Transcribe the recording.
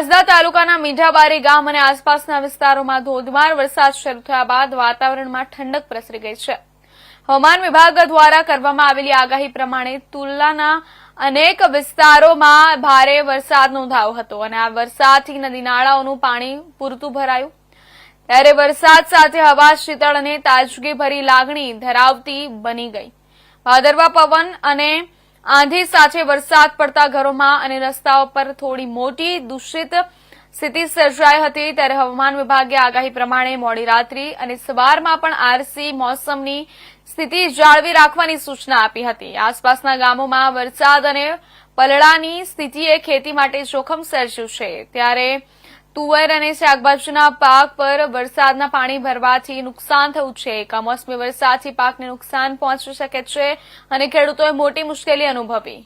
વાંસદા તાલુકાના મીઠાબારી ગામ અને આસપાસના વિસ્તારોમાં ધોધમાર વરસાદ શરૂ થયા બાદ વાતાવરણમાં ઠંડક પ્રસરી ગઈ છે. હવામાન વિભાગ દ્વારા કરવામાં આવેલી આગાહી પ્રમાણે તુલાના અનેક વિસ્તારોમાં ભારે વરસાદ નોંધાયો હતો અને આ વરસાદથી નદી નાળાઓનું પાણી પૂરતું ભરાયું. ત્યારે વરસાદ સાથે હવા, શીતળ અને તાજગીભરી લાગણી ધરાવતી બની ગઈ. ભાદરવા પવન અને આંધી સાથે વરસાદ પડતા ઘરોમાં અને રસ્તાઓ પર થોડી મોટી દૂષિત સ્થિતિ સર્જાઈ હતી. ત્યારે હવામાન વિભાગે આગાહી પ્રમાણે મોડી રાત્રિ અને સવારમાં પણ આરસી મોસમની સ્થિતિ જાળવી રાખવાની સૂચના આપી હતી. આસપાસના ગામોમાં વરસાદ અને પલળાની સ્થિતિએ ખેતી માટે જોખમ સર્જ્યું છે. ત્યારે તુવેર અને શાકભાજીના પાક પર વરસાદના પાણી ભરવાથી નુકસાન થયું છે. કમોસમી વરસાદથી પાકને નુકસાન પહોંચી શકે છે અને ખેડૂતોએ મોટી મુશ્કેલી અનુભવી.